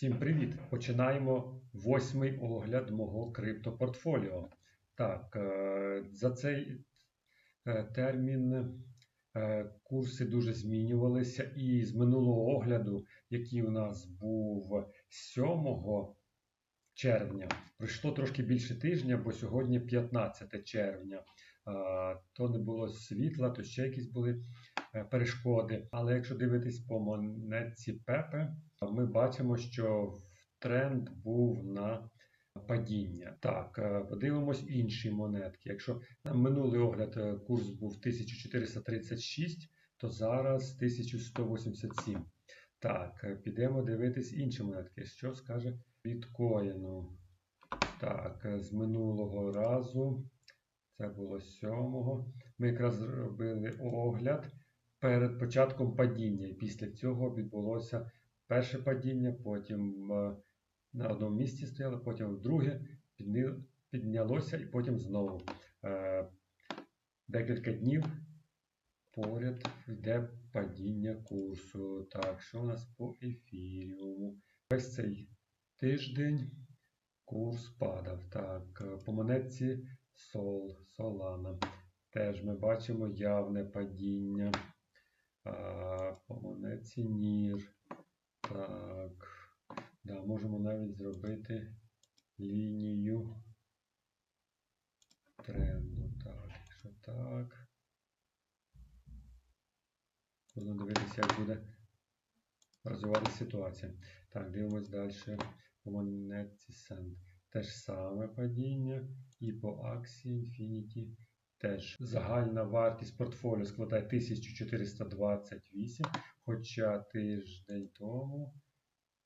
Всім привіт! Починаємо восьмий огляд мого криптопортфоліо. Так, е, за цей е, термін е, курси дуже змінювалися, і з минулого огляду, який у нас був 7 червня, пройшло трошки більше тижня, бо сьогодні 15 червня. То не було світла, то ще якісь були перешкоди. Але якщо дивитись по монетці Пепе, ми бачимо, що тренд був на падіння. Так, е, подивимось інші монетки. Якщо на минулий огляд е, курс був 1436, то зараз 1187. Так, е, підемо дивитись інші монетки. Що скаже біткоїну? Так, е, з минулого разу, це було 7. Ми якраз зробили огляд перед початком падіння. І після цього відбулося перше падіння, потім е, на одному місці стояло, потім друге піднялося і потім знову. Е, Декілька днів поряд йде падіння курсу. Так, що у нас по ефіріуму? Весь цей тиждень курс падав. Так, е, по монетці Сол, Солана. Теж ми бачимо явне падіння. А, по Нір. Так. Да, можемо навіть зробити лінію тренду. Так, якщо так. Будемо дивитися, як буде розвиватися ситуація. Так, дивимось далі по монетці Send. Те ж саме падіння. І по акції Infinity теж загальна вартість портфоліо складає 1428, хоча тиждень тому.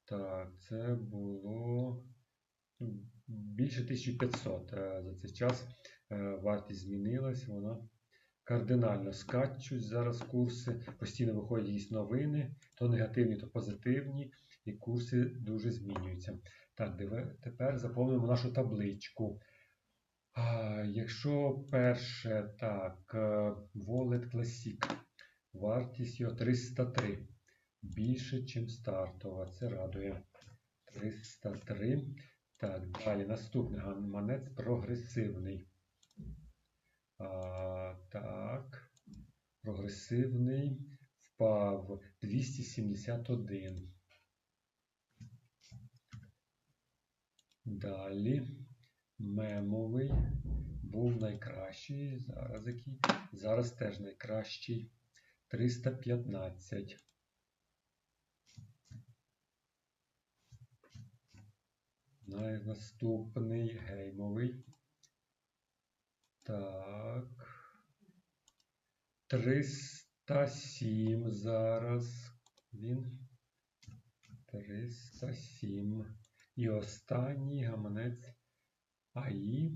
Так, це було більше 1500. Е, За цей час е, вартість змінилась, вона кардинально скачуть зараз курси, постійно виходять якісь новини, то негативні, то позитивні, і курси дуже змінюються. Так, тепер заповнимо нашу табличку. Якщо перше, так, е, Wallet Classic, вартість його 303. Більше, ніж стартова. Це радує. 303. Так, далі наступний гаманець прогресивний. А, так. Прогресивний впав 271. Далі мемовий був найкращий. Зараз який? Зараз теж найкращий. 315. Наступний геймовий. Так. 307 зараз. Він. 307. І останній гаманець АІ.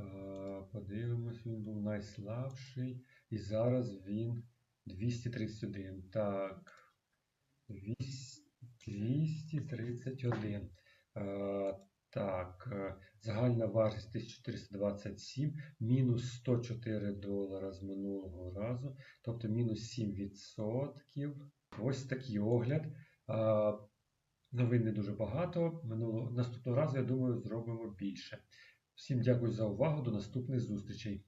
Е, Подивимось, він був найслабший. І зараз він 231. Так. 231. Е, Так, е, загальна вартість 1427, мінус 104 долара з минулого разу, тобто мінус 7%. Ось такий огляд. Новин не дуже багато. Минулого, наступного разу, я думаю, зробимо більше. Всім дякую за увагу. До наступних зустрічей.